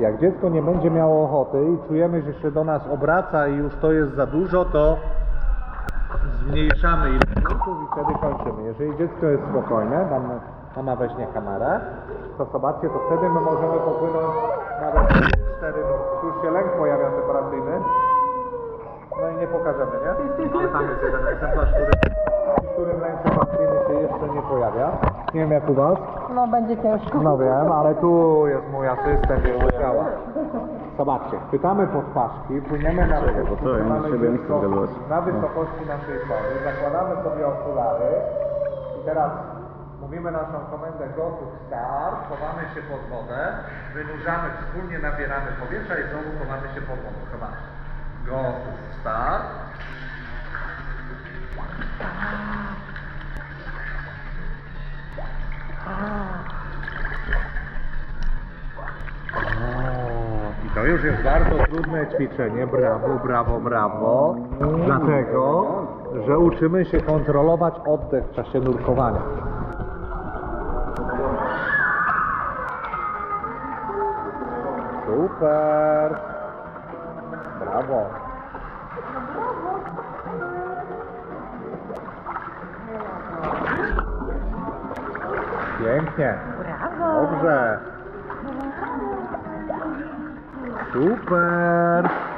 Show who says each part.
Speaker 1: Jak dziecko nie będzie miało ochoty i czujemy, że się do nas obraca i już to jest za dużo, to zmniejszamy ilość i wtedy kończymy. Jeżeli dziecko jest spokojne, mama, mama weźmie kamerę, to zobaczcie, to wtedy my możemy popłynąć nawet cztery nurki. Tu już się lęk pojawia separacyjny. No i nie pokażemy, nie? Ale tam jest jeden egzemplarz, który, którym lęk separacyjny się jeszcze nie pojawia. Nie wiem jak u Was.
Speaker 2: No będzie ciężko.
Speaker 1: No wiem, ale tu jest mój asystent i działa. Zobaczcie, chwytamy pod paszki, płyniemy na
Speaker 3: bo to ja
Speaker 1: mamy
Speaker 3: siebie nie chcę
Speaker 1: dziecko
Speaker 3: zgadywać.
Speaker 1: na wysokości naszej głowy, zakładamy sobie okulary i teraz mówimy naszą komendę go to start, chowamy się pod wodę, wynurzamy, wspólnie nabieramy powietrza i znowu chowamy się pod wodą. Zobaczcie. Go to start. To już jest bardzo trudne ćwiczenie. Brawo, brawo, brawo. Dlatego, że uczymy się kontrolować oddech w czasie nurkowania. Super. Brawo. Pięknie. Dobrze. Super.